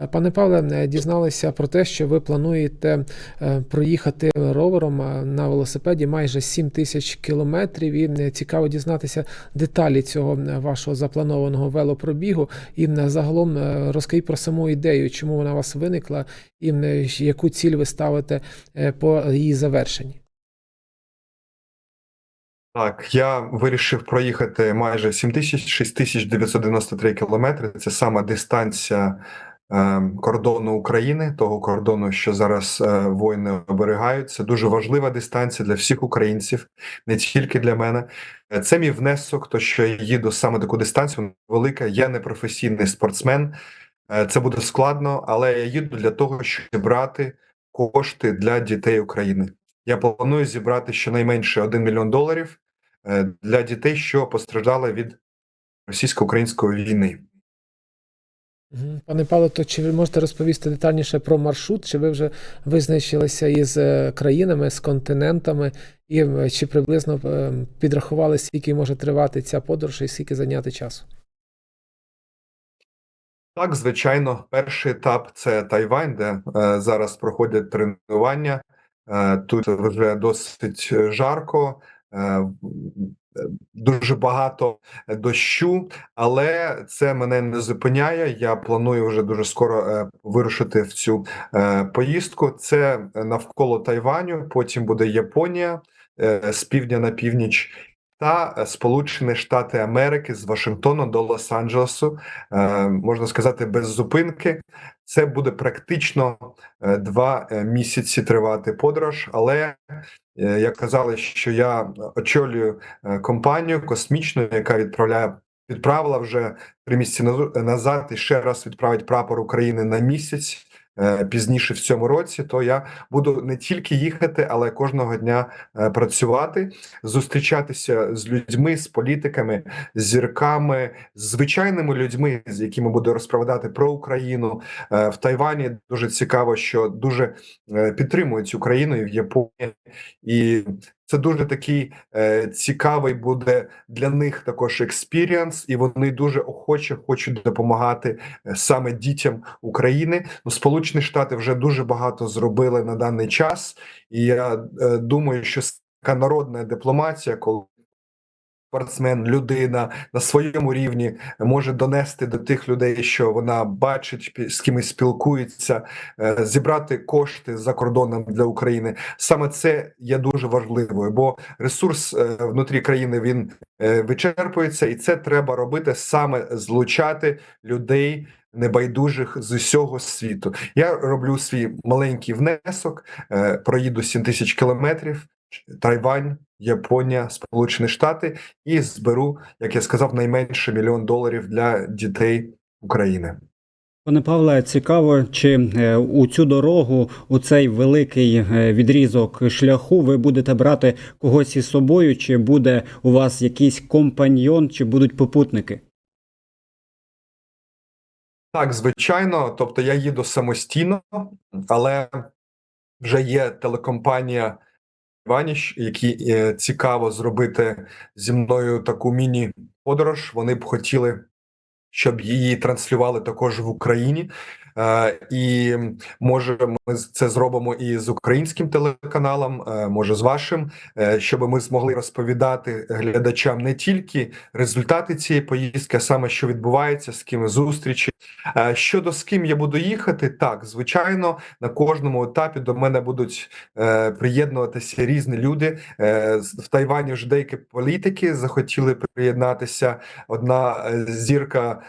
Е, Пане Павле, е, дізналися про те, що ви плануєте е, проїхати ровером на велосипеді майже 7 тисяч кілометрів. І цікаво дізнатися деталі цього вашого запланованого велопробігу. І загалом розкажіть про саму ідею, чому вона у вас виникла, і яку ціль ви ставите по її завершенні. Так, я вирішив проїхати майже 7 тисяч 6993 кілометри. Це сама дистанція кордону України, того кордону, що зараз е, воїни оберігають. Це дуже важлива дистанція для всіх українців, не тільки для мене. Е, Це мій внесок, то що я їду саме таку дистанцію. Велика. Я не професійний спортсмен. Е, Це буде складно, але я їду для того, щоб зібрати кошти для дітей України. Я планую зібрати щонайменше 1 мільйон доларів е, для дітей, що постраждали від російсько-української війни. Пане Павло, то чи ви можете розповісти детальніше про маршрут? Чи ви вже визначилися із е, країнами, з континентами, і е, чи приблизно е, підрахували, скільки може тривати ця подорож і скільки зайняти часу? Так, звичайно, перший етап це Тайвань, де е, зараз проходять тренування. Е, тут вже досить жарко, дуже багато дощу, але це мене не зупиняє. Я планую вже дуже скоро е, вирушити в цю е, поїздку. Це навколо Тайваню, потім буде Японія е, з півдня на північ. Та е, Сполучені Штати Америки з Вашингтону до Лос-Анджелесу, е, можна сказати, без зупинки. Це буде практично е, два місяці тривати подорож. Але як казали, що я очолюю компанію космічну, яка відправляє відправила вже три місяці назад і ще раз відправить прапор України на місяць. Е, Пізніше в цьому році, то я буду не тільки їхати, але кожного дня е, працювати, зустрічатися з людьми, з політиками, з зірками, з звичайними людьми, з якими буду розповідати про Україну Е, в Тайвані. Дуже цікаво, що дуже підтримують Україну і в Японії, і це дуже такий е, цікавий буде для них також експіріанс, і вони дуже охоче хочуть допомагати е, саме дітям України. Ну, Сполучені Штати вже дуже багато зробили на даний час, і я е, думаю, що така народна дипломатія, коли спортсмен, людина на своєму рівні може донести до тих людей, що вона бачить, з кимось спілкується, е, зібрати кошти за кордоном для України. Саме це є дуже важливою, бо ресурс е, внутрі країни він е, вичерпується, і це треба робити саме злучати людей. Небайдужих з усього світу. Я роблю свій маленький внесок, проїду 7 тисяч кілометрів. Тайвань, Японія, Сполучені Штати і зберу, як я сказав, найменше мільйон доларів для дітей України. Пане Павле, цікаво, чи е, у цю дорогу, у цей великий е, відрізок шляху, ви будете брати когось із собою, чи буде у вас якийсь компаньйон, чи будуть попутники? Так, звичайно, тобто я їду самостійно, але вже є телекомпанія Ваніч, які е, цікаво зробити зі мною таку міні-подорож. Вони б хотіли, щоб її транслювали також в Україні. Е, і може, ми це зробимо і з українським телеканалом, е, може з вашим, е, щоб ми змогли розповідати глядачам не тільки результати цієї поїздки, а саме що відбувається, з ким зустрічі. Щодо з ким я буду їхати, так звичайно, на кожному етапі до мене будуть приєднуватися різні люди. В Тайвані вже деякі політики захотіли приєднатися. Одна зірка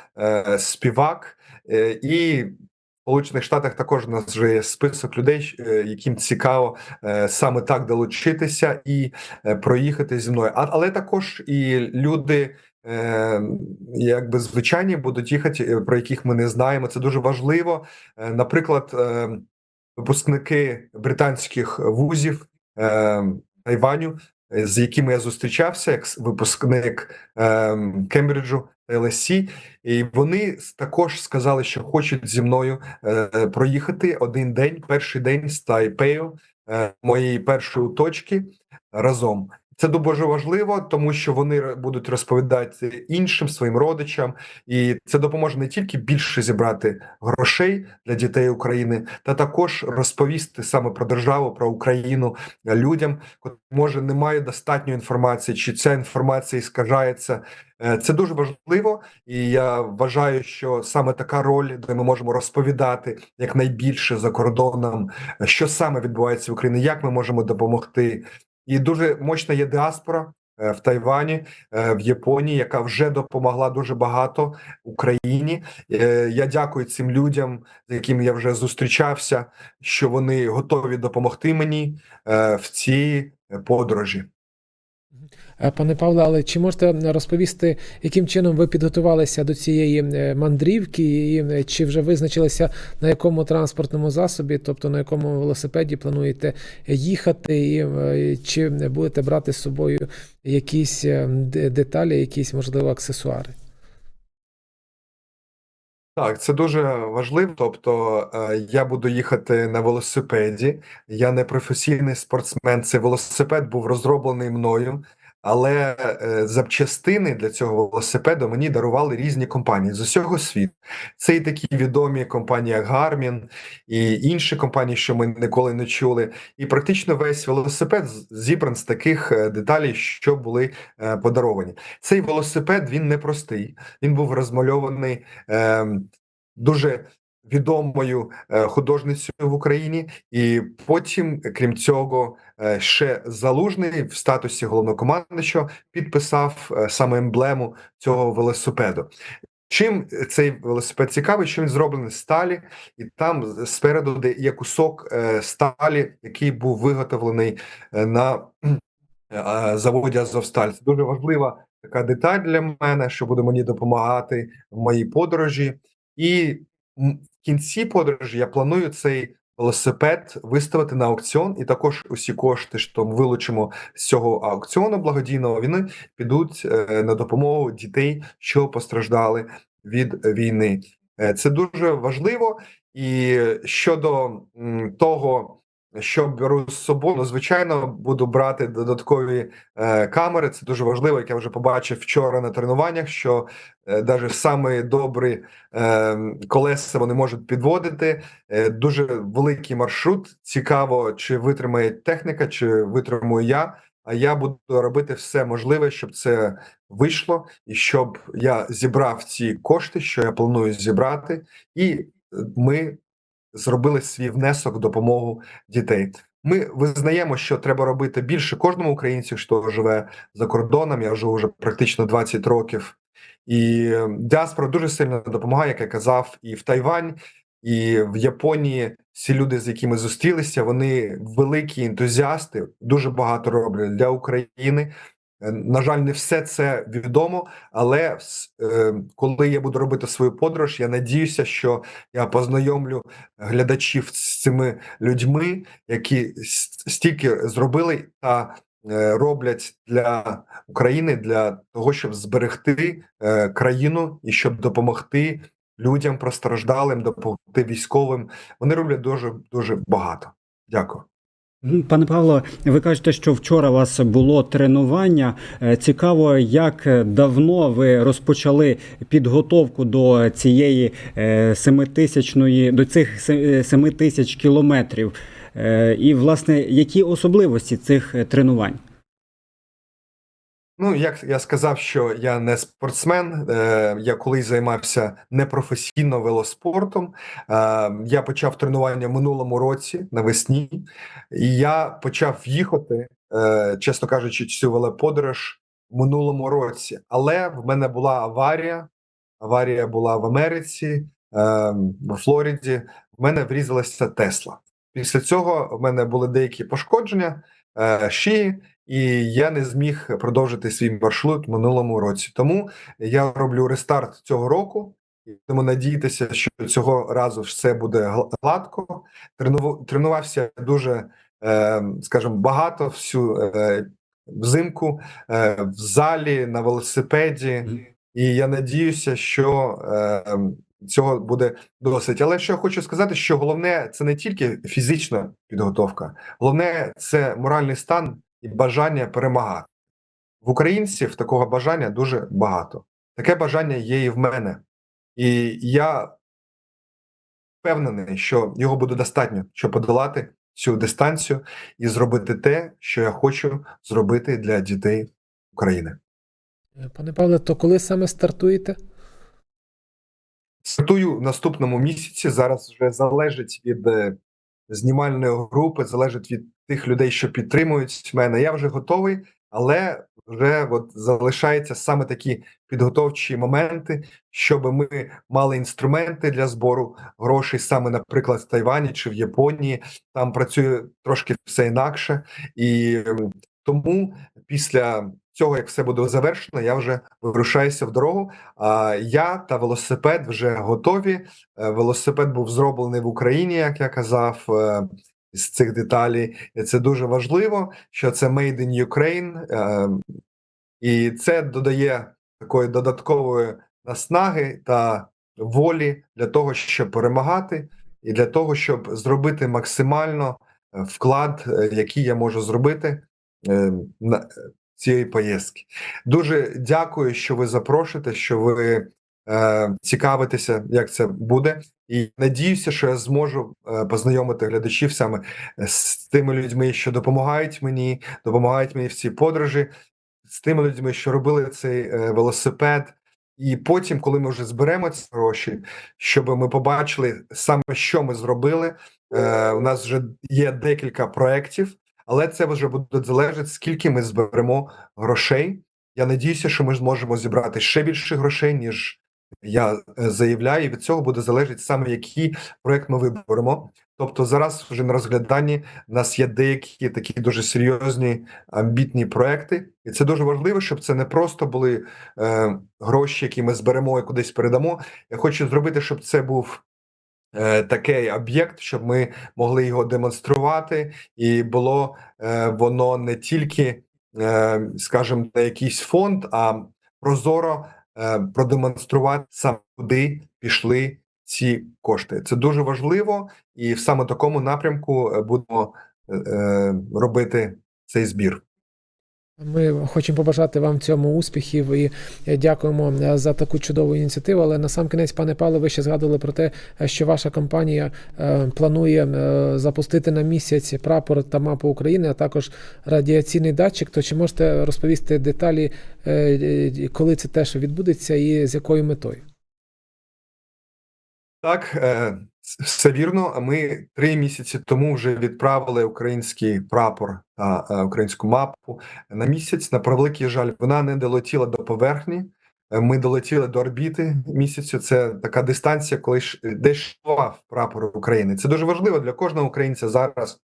співак і. Сполучених Штатах також у нас вже є список людей, е, яким цікаво е, саме так долучитися і е, проїхати зі мною. Але також і люди, якби звичайні, будуть їхати, про яких ми не знаємо. Це дуже важливо. Наприклад, випускники британських вузів Тайваню, з якими я зустрічався, як випускник е, Кембриджу LSE, і вони також сказали, що хочуть зі мною е, проїхати один день, перший день з Тайпею, е, моєї першої точки разом. Це дуже важливо, тому що вони будуть розповідати іншим своїм родичам, і це допоможе не тільки більше зібрати грошей для дітей України, та також розповісти саме про державу, про Україну людям, може не мають достатньо інформації, чи ця інформація іскажається. Е, Це дуже важливо, і я вважаю, що саме така роль, де ми можемо розповідати якнайбільше за кордоном, е, що саме відбувається в Україні, як ми можемо допомогти. І дуже мощна є діаспора е, в Тайвані, е, в Японії, яка вже допомогла дуже багато Україні. Е, Я дякую цим людям, з якими я вже зустрічався, що вони готові допомогти мені в цій подорожі. Е, Пане Павле, але чи можете розповісти, яким чином ви підготувалися до цієї е, мандрівки, і е, чи вже визначилися на якому транспортному засобі, тобто на якому велосипеді плануєте їхати, і чи будете брати з собою якісь деталі, якісь можливо аксесуари? Так, це дуже важливо. Тобто, е, я буду їхати на велосипеді. Я не професійний спортсмен. Цей велосипед був розроблений мною, але е, запчастини для цього велосипеду мені дарували різні компанії з усього світу. Це і такі відомі компанії, як Garmin, і інші компанії, що ми ніколи не чули. І практично весь велосипед зібран з таких е, деталей, що були е, подаровані. Цей велосипед він непростий. Він був розмальований. ем, дуже відомою е, художницею в Україні, і потім, крім цього, е, ще залужний в статусі головнокомандуючого підписав е, саме емблему цього велосипеду. Чим цей велосипед цікавий, що він зроблений з сталі, і там спереду де є кусок сталі, який був виготовлений на заводі Азовсталь. Це дуже важлива така деталь для мене, що буде мені допомагати в моїй подорожі. І в кінці подорожі я планую цей велосипед виставити на аукціон, і також усі кошти, що ми вилучимо з цього аукціону благодійного, вони підуть е, на допомогу дітей, що постраждали від війни. Е, Це дуже важливо. І щодо того, що беру з собою, ну звичайно, буду брати додаткові е, камери. Це дуже важливо, як я вже побачив вчора на тренуваннях, що е, навіть самі добрі е, колеса вони можуть підводити. Е, дуже великий маршрут. Цікаво, чи витримає техніка, чи витримую я. А я буду робити все можливе, щоб це вийшло, і щоб я зібрав ці кошти, що я планую зібрати, і е, ми зробили свій внесок в допомогу дітей. Ми визнаємо, що треба робити більше кожному українцю, хто живе за кордоном. Я живу вже практично 20 років. І е, діаспора дуже сильно допомагає, як я казав, і в Тайвань, і в Японії. Всі люди, з якими зустрілися, вони великі ентузіасти, дуже багато роблять для України. Е, На жаль, не все це відомо, але е, коли я буду робити свою подорож, я надіюся, що я познайомлю глядачів з цими людьми, які стільки зробили та е, роблять для України для того, щоб зберегти країну і щоб допомогти людям постраждалим, допомогти військовим. Вони роблять дуже дуже багато. Дякую. М, Пане Павло, ви кажете, що вчора у вас було тренування. Е, Цікаво, як давно ви розпочали підготовку до цієї е, семитисячної до цих е, семи тисяч кілометрів, і власне які особливості цих тренувань? Ну, як я сказав, що я не спортсмен, е, я колись займався непрофесійно велоспортом. Е, я почав тренування в минулому році навесні, і я почав їхати, е, чесно кажучи, цю велоподорож в минулому році. Але в мене була аварія. Аварія була в Америці, е, в Флориді. В мене врізалася Тесла. Після цього в мене були деякі пошкодження е, шиї, і я не зміг продовжити свій маршрут в минулому році. Тому я роблю рестарт цього року. Тому надіятися, що цього разу все буде гладко. Трену- Тренувався дуже, е, скажімо, багато всю е, взимку е, в залі на велосипеді. І я надіюся, що цього буде досить. Але що я хочу сказати, що головне це не тільки фізична підготовка, головне це моральний стан і бажання перемагати. в українців такого бажання дуже багато. Таке бажання є і в мене. І я впевнений, що його буде достатньо, щоб подолати цю дистанцію і зробити те, що я хочу зробити для дітей України. Е, Пане Павле, то коли саме стартуєте? Стартую в наступному місяці. Зараз вже залежить від е, знімальної групи, залежить від тих людей, що підтримують мене. Я вже готовий, але вже от залишаються саме такі підготовчі моменти, щоб ми мали інструменти для збору грошей, саме, наприклад, в Тайвані чи в Японії. Там працює трошки все інакше, і ем, тому після цього, як все буде завершено, я вже вирушаюся в дорогу. А я та велосипед вже готові. Е, Велосипед був зроблений в Україні, як я казав. е, З цих деталей, це дуже важливо, що це Made in Ukraine, е, і це додає такої додаткової наснаги та волі для того, щоб перемагати, і для того, щоб зробити максимально вклад, який я можу зробити е, цієї поїздки. Дуже дякую, що ви запрошуєте, що ви е, цікавитеся, як це буде. І надіюся, що я зможу е, познайомити глядачів саме з тими людьми, що допомагають мені, допомагають мені в цій подорожі, з тими людьми, що робили цей е, велосипед. І потім, коли ми вже зберемо ці гроші, щоб ми побачили саме, що ми зробили. Е, у нас вже є декілька проєктів, але це вже буде залежати, скільки ми зберемо грошей. Я надіюся, що ми зможемо зібрати ще більше грошей, ніж я е, заявляю. І від цього буде залежати саме, який проект ми виберемо. Тобто, зараз вже на розгляданні в нас є деякі такі дуже серйозні амбітні проекти, і це дуже важливо, щоб це не просто були е, гроші, які ми зберемо і кудись передамо. Я хочу зробити, щоб це був е, такий об'єкт, щоб ми могли його демонструвати, і було е, воно не тільки, е, скажімо, на якийсь фонд, а прозоро е, продемонструвати саме куди пішли ці кошти. Це дуже важливо, і в саме такому напрямку будемо робити цей збір. Ми хочемо побажати вам цьому успіхів і е, дякуємо е, за таку чудову ініціативу. Але на сам кінець, пане Павле, ви ще згадували про те, е, що ваша компанія планує запустити на місяць прапор та мапу України, а також радіаційний датчик. То чи можете розповісти деталі, коли це теж відбудеться і з якою метою? Так, все вірно. Ми три місяці тому вже відправили український прапор та е, українську мапу на місяць. На превеликий жаль, вона не долетіла до поверхні. Е, Ми долетіли до орбіти місяцю. Це така дистанція, коли ж де йшов прапор України. Це дуже важливо для кожного українця зараз.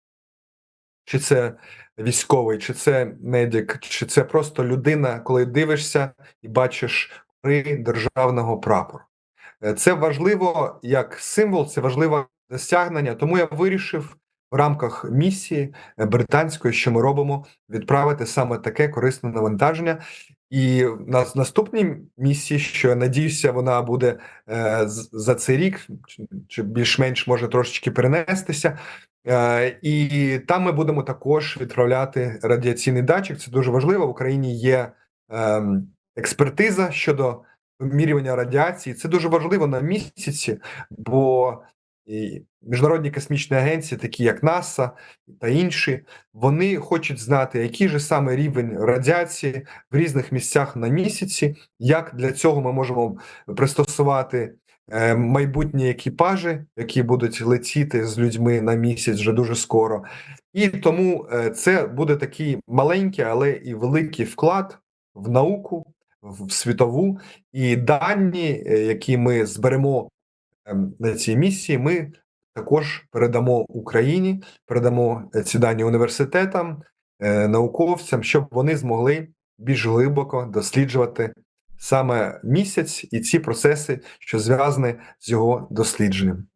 Чи це військовий, чи це медик, чи це просто людина, коли дивишся і бачиш гори державного прапору. Е, Це важливо як символ, це важливе досягнення. Тому я вирішив в рамках місії е, британської, що ми робимо, відправити саме таке корисне навантаження. І в нас наступній місії, що я надіюся, вона буде е, за цей рік, чи- більш-менш може трошечки перенестися. Е, і там ми будемо також відправляти радіаційний датчик. Це дуже важливо. В Україні є ем, експертиза щодо вимірювання радіації. Це дуже важливо на місяці, бо і міжнародні космічні агенції, такі як НАСА та інші, вони хочуть знати, який же саме рівень радіації в різних місцях на місяці. Як для цього ми можемо пристосувати е, майбутні екіпажі, які будуть летіти з людьми на місяць вже дуже скоро. І тому е, це буде такий маленький, але і великий вклад в науку, в світову і дані, е, які ми зберемо ем, на цій місії, ми також передамо Україні, передамо е, ці дані університетам, е, науковцям, щоб вони змогли більш глибоко досліджувати саме місяць і ці процеси, що зв'язані з його дослідженням.